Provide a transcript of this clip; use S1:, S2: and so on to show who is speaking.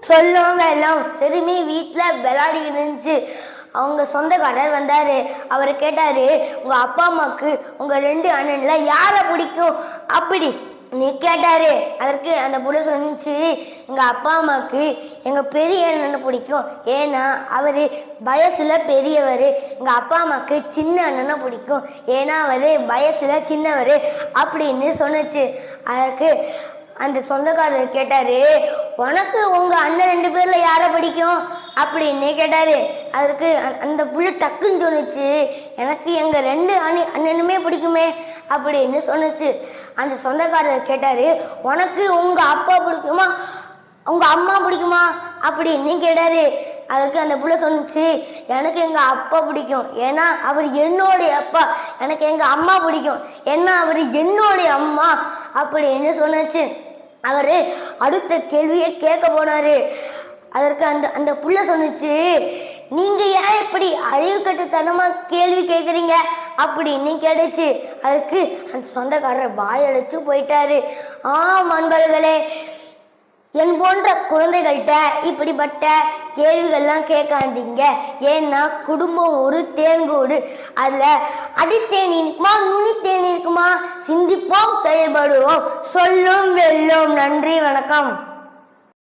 S1: சொல்லும் எல்லாம் சிறுமி வீட்டில் விளையாடிக்கிட்டு இருந்துச்சு. அவங்க சொந்தக்காரர் வந்தார். அவர் கேட்டார் உங்கள் அப்பா அம்மாவுக்கு உங்கள் ரெண்டு அண்ணன்ல யாரை பிடிக்கும்? அப்படி நீ கேட்டாரு. அதற்கு அந்த புள்ள சொன்னிச்சு எங்கள் அப்பா அம்மாவுக்கு எங்கள் பெரிய அண்ணனை பிடிக்கும். ஏன்னா அவர் வயசில் பெரியவர். எங்கள் அப்பா அம்மாவுக்கு சின்ன அண்ணனை பிடிக்கும். ஏன்னா அவர் வயசில் சின்னவர். அப்படின்னு சொன்னச்சு. அதற்கு அந்த சொந்தக்காரர் கேட்டாரு உனக்கு உங்க அண்ணன் ரெண்டு பேர்ல யாரை பிடிக்கும்? அப்படின்னு கேட்டாரு. அதற்கு அந்த புள்ள டக்குன்னு சொன்னுச்சு எனக்கு எங்க ரெண்டு அணி அண்ணனுமே பிடிக்குமே அப்படின்னு சொன்னுச்சு. அந்த சொந்தக்காரர் கேட்டாரு உனக்கு உங்க அப்பா பிடிக்குமா? உங்க அம்மா பிடிக்குமா? அப்படின்னு கேட்டாரு. அதற்கு அந்த புள்ள சொன்னுச்சு எனக்கு எங்க அப்பா பிடிக்கும். ஏன்னா அவர் என்னுடைய அப்பா. எனக்கு எங்க அம்மா பிடிக்கும். ஏன்னா அவர் என்னுடைய அம்மா அப்படின்னு சொன்னச்சு. அவர் அடுத்த கேள்வியை கேட்க போனார். அதற்கு அந்த அந்த புள்ள சொன்னுச்சு நீங்கள் ஏன் இப்படி அறிவு கட்டுத்தனமா கேள்வி கேட்குறீங்க? அப்படின்னு கேட்டுச்சு. அதுக்கு அந்த சொந்தக்காரர் வாயடைச்சு போயிட்டாரு. ஆம் அன்பர்களே என் போன்ற குழந்தைகள்கிட்ட இப்படிப்பட்ட கேள்விகள்லாம் கேட்காதீங்க. ஏன்னா குடும்பம் ஒரு தேன்கூடு. அதில் அடித்தேனி இருக்குமா நுனித்தேனி இருக்குமா? சிந்திப்போம் செயல்படுவோம். சொல்லும் வெல்லும். 땅